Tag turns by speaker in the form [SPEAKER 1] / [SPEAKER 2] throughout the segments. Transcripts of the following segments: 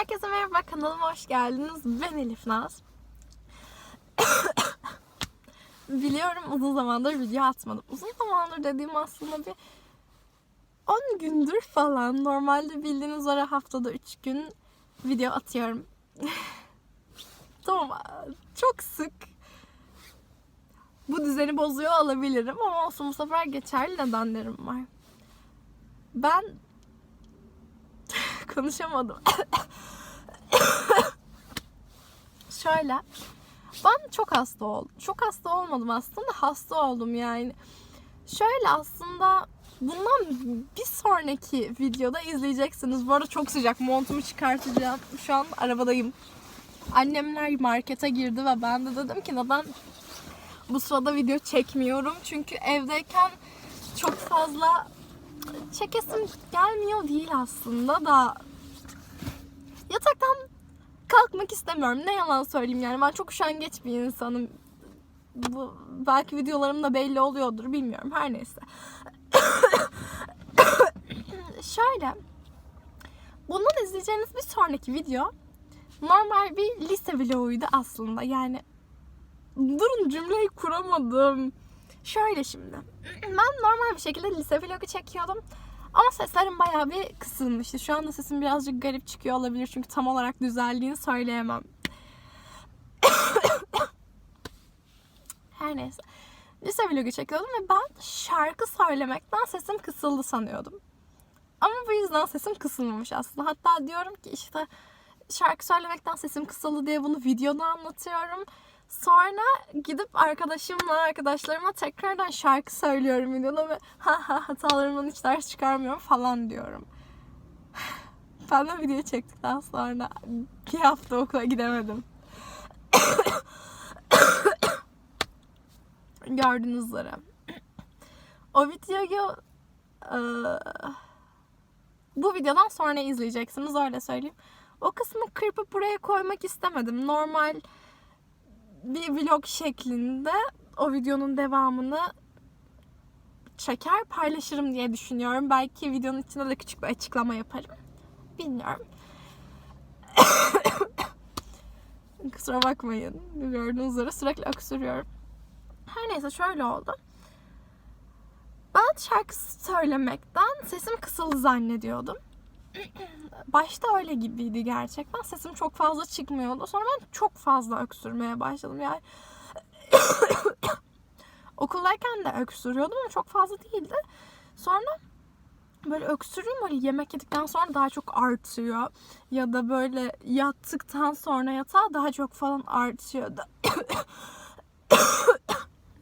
[SPEAKER 1] Herkese merhaba kanalıma hoş geldiniz. Ben Elif Naz. Biliyorum uzun zamandır video atmadım. Uzun zamandır dediğim aslında bir 10 gündür falan. Normalde bildiğiniz üzere haftada 3 gün video atıyorum. tamam çok sık. Bu düzeni bozuyor olabilirim ama olsun bu sefer geçerli nedenlerim var. Ben konuşamadım. Şöyle. Ben çok hasta oldum. Çok hasta olmadım aslında. Hasta oldum yani. Şöyle aslında bundan bir sonraki videoda izleyeceksiniz. Bu arada çok sıcak. Montumu çıkartacağım. Şu an arabadayım. Annemler markete girdi ve ben de dedim ki neden bu sırada video çekmiyorum. Çünkü evdeyken çok fazla çekesim gelmiyor değil aslında da yataktan kalkmak istemiyorum. Ne yalan söyleyeyim yani ben çok üşengeç bir insanım. Bu belki videolarımda belli oluyordur bilmiyorum her neyse. Şöyle bundan izleyeceğiniz bir sonraki video normal bir lise vloguydu aslında. Yani durun cümleyi kuramadım. Şöyle şimdi. Ben normal bir şekilde lise vlogu çekiyordum. Ama seslerim bayağı bir kısılmıştı. Şu anda sesim birazcık garip çıkıyor olabilir. Çünkü tam olarak düzeldiğini söyleyemem. Her neyse. Lise vlogu çekiyordum ve ben şarkı söylemekten sesim kısıldı sanıyordum. Ama bu yüzden sesim kısılmamış aslında. Hatta diyorum ki işte şarkı söylemekten sesim kısıldı diye bunu videoda anlatıyorum. Sonra gidip arkadaşımla, arkadaşlarıma tekrardan şarkı söylüyorum videoda ve ha ha hatalarımdan hiç ders çıkarmıyorum falan diyorum. Ben de video çektikten sonra bir hafta okula gidemedim. Gördüğünüz üzere. O videoyu eee, bu videodan sonra izleyeceksiniz öyle söyleyeyim. O kısmı kırpıp buraya koymak istemedim. Normal bir vlog şeklinde o videonun devamını çeker paylaşırım diye düşünüyorum. Belki videonun içinde de küçük bir açıklama yaparım. Bilmiyorum. Kusura bakmayın. Gördüğünüz üzere sürekli öksürüyorum. Her neyse şöyle oldu. Ben şarkı söylemekten sesim kısıldı zannediyordum. Başta öyle gibiydi gerçekten. Sesim çok fazla çıkmıyordu. Sonra ben çok fazla öksürmeye başladım. Yani okuldayken de öksürüyordum ama çok fazla değildi. Sonra böyle öksürüğüm böyle yemek yedikten sonra daha çok artıyor. Ya da böyle yattıktan sonra yatağa daha çok falan artıyor.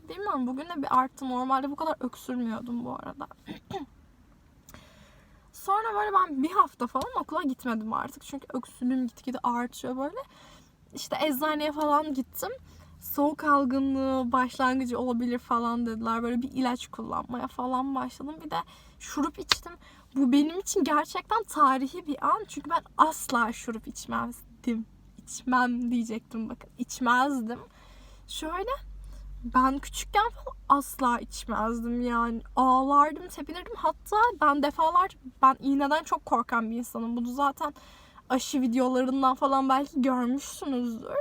[SPEAKER 1] Bilmiyorum bugün de bir arttı. Normalde bu kadar öksürmüyordum bu arada. Sonra böyle ben bir hafta falan okula gitmedim artık. Çünkü öksürüğüm gitgide artıyor böyle. İşte eczaneye falan gittim. Soğuk algınlığı başlangıcı olabilir falan dediler. Böyle bir ilaç kullanmaya falan başladım. Bir de şurup içtim. Bu benim için gerçekten tarihi bir an. Çünkü ben asla şurup içmezdim. İçmem diyecektim bakın. İçmezdim. Şöyle ben küçükken falan asla içmezdim yani. Ağlardım, tepinirdim. Hatta ben defalarca ben iğneden çok korkan bir insanım. Bunu zaten aşı videolarından falan belki görmüşsünüzdür.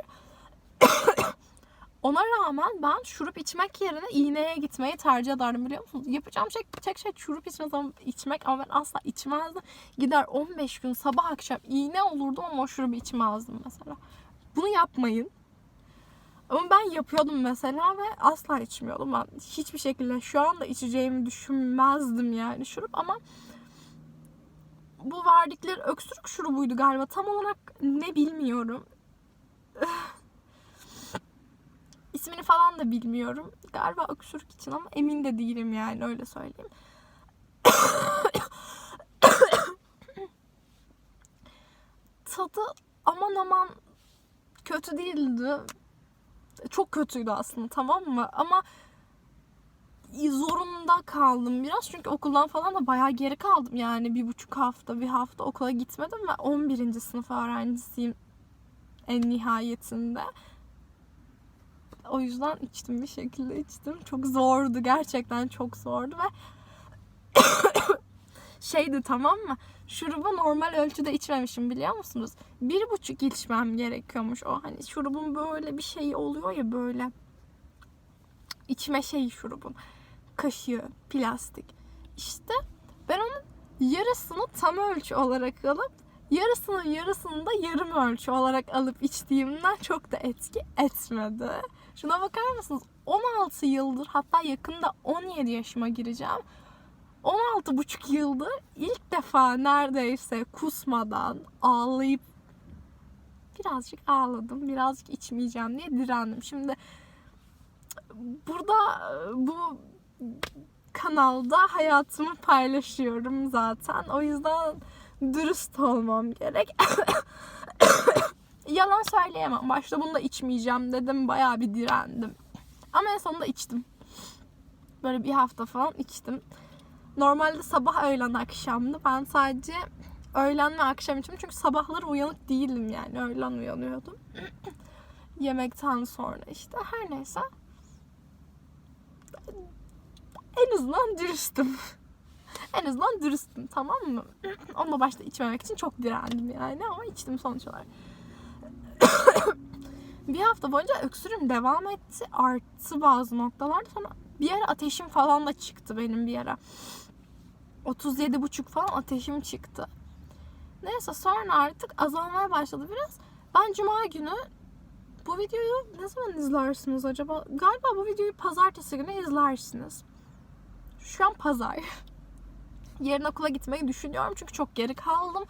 [SPEAKER 1] Ona rağmen ben şurup içmek yerine iğneye gitmeyi tercih ederdim biliyor musunuz? Yapacağım şey, tek şey şurup içmek, ama, içmek ama ben asla içmezdim. Gider 15 gün sabah akşam iğne olurdum ama o şurubu içmezdim mesela. Bunu yapmayın. Ama ben yapıyordum mesela ve asla içmiyordum. Ben hiçbir şekilde şu anda içeceğimi düşünmezdim yani şurup ama bu verdikleri öksürük şurubuydu galiba. Tam olarak ne bilmiyorum. İsmini falan da bilmiyorum. Galiba öksürük için ama emin de değilim yani öyle söyleyeyim. Tadı aman aman kötü değildi çok kötüydü aslında tamam mı? Ama zorunda kaldım biraz. Çünkü okuldan falan da bayağı geri kaldım. Yani bir buçuk hafta, bir hafta okula gitmedim ve 11. sınıf öğrencisiyim en nihayetinde. O yüzden içtim bir şekilde içtim. Çok zordu. Gerçekten çok zordu ve şeydi tamam mı? Şurubu normal ölçüde içmemişim biliyor musunuz? Bir buçuk içmem gerekiyormuş o. Hani şurubun böyle bir şey oluyor ya böyle. içme şeyi şurubun. Kaşığı, plastik. İşte ben onun yarısını tam ölçü olarak alıp yarısının yarısını da yarım ölçü olarak alıp içtiğimden çok da etki etmedi. Şuna bakar mısınız? 16 yıldır hatta yakında 17 yaşıma gireceğim. 16 buçuk yıldır ilk defa neredeyse kusmadan ağlayıp birazcık ağladım. Birazcık içmeyeceğim diye direndim. Şimdi burada bu kanalda hayatımı paylaşıyorum zaten. O yüzden dürüst olmam gerek. Yalan söyleyemem. Başta bunu da içmeyeceğim dedim. Bayağı bir direndim. Ama en sonunda içtim. Böyle bir hafta falan içtim. Normalde sabah, öğlen, akşamdı. Ben sadece öğlen ve akşam içtim. Çünkü sabahları uyanık değildim yani. Öğlen uyanıyordum. Yemekten sonra işte. Her neyse. En azından dürüstüm. en azından dürüstüm tamam mı? Onunla başta içmemek için çok direndim yani ama içtim sonuç olarak. bir hafta boyunca öksürüm devam etti. Arttı bazı noktalarda. Sonra bir ara ateşim falan da çıktı benim bir ara. 37,5 falan ateşim çıktı. Neyse sonra artık azalmaya başladı biraz. Ben cuma günü bu videoyu ne zaman izlersiniz acaba? Galiba bu videoyu pazartesi günü izlersiniz. Şu an pazar. Yarın okula gitmeyi düşünüyorum çünkü çok geri kaldım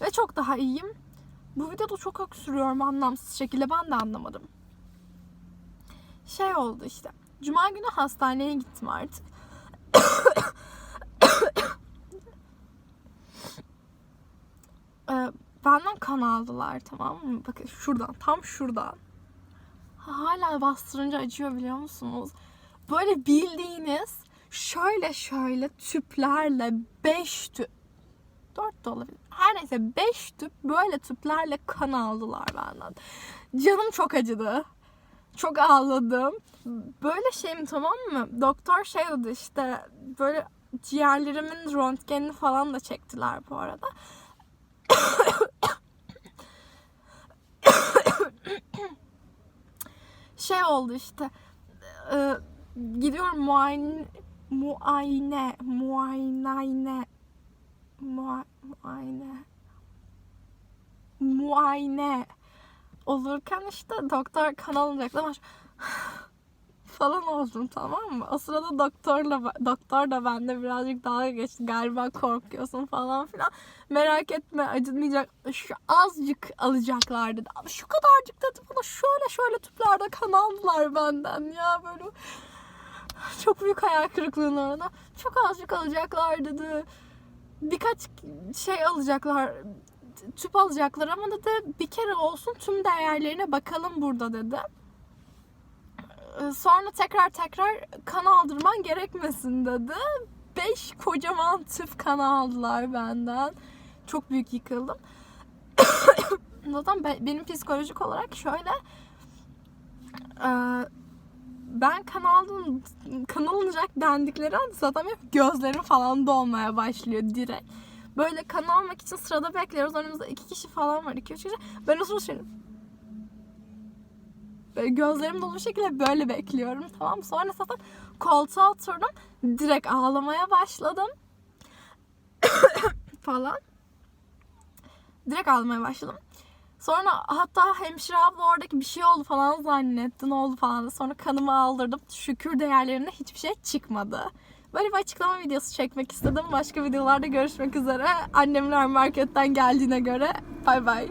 [SPEAKER 1] ve çok daha iyiyim. Bu videoda çok öksürüyorum anlamsız şekilde ben de anlamadım. Şey oldu işte. Cuma günü hastaneye gittim artık. Benden kan aldılar tamam mı? Bakın şuradan, tam şuradan. Hala bastırınca acıyor biliyor musunuz? Böyle bildiğiniz şöyle şöyle tüplerle 5 tüp 4 de olabilir. Her neyse 5 tüp böyle tüplerle kan aldılar benden. Canım çok acıdı. Çok ağladım. Böyle şeyim tamam mı? Doktor şey dedi işte böyle ciğerlerimin röntgenini falan da çektiler bu arada. Şey oldu işte. E, gidiyorum muayene muayene muayene mua- muayene muayene olurken işte doktor kan alınacak ama falan oldum tamam mı? O sırada doktorla doktor da bende birazcık dalga geçti. Galiba korkuyorsun falan filan. Merak etme acımayacak. Şu azıcık alacaklar dedi. Ama şu kadarcık dedi bana şöyle şöyle tüplerde kan aldılar benden ya böyle. Çok büyük hayal kırıklığına orada. Çok azıcık alacaklar dedi. Birkaç şey alacaklar tüp alacaklar ama dedi bir kere olsun tüm değerlerine bakalım burada dedi. Sonra tekrar tekrar kan aldırman gerekmesin dedi. Beş kocaman tüp kan aldılar benden. Çok büyük yıkıldım. Zaten be- benim psikolojik olarak şöyle e, ben kan aldım kan alınacak dendikleri an zaten hep gözlerim falan dolmaya başlıyor direkt. Böyle kan almak için sırada bekliyoruz. Önümüzde iki kişi falan var. iki üç kişi. Ben o sırada şöyle Böyle gözlerim dolu şekilde böyle bekliyorum. Tamam? Sonra zaten koltuğa oturdum. Direkt ağlamaya başladım. falan. Direkt ağlamaya başladım. Sonra hatta hemşire abla oradaki bir şey oldu falan zannetti. Ne oldu falan. Sonra kanımı aldırdım. Şükür değerlerinde hiçbir şey çıkmadı. Böyle bir açıklama videosu çekmek istedim. Başka videolarda görüşmek üzere. Annemler marketten geldiğine göre bay bay.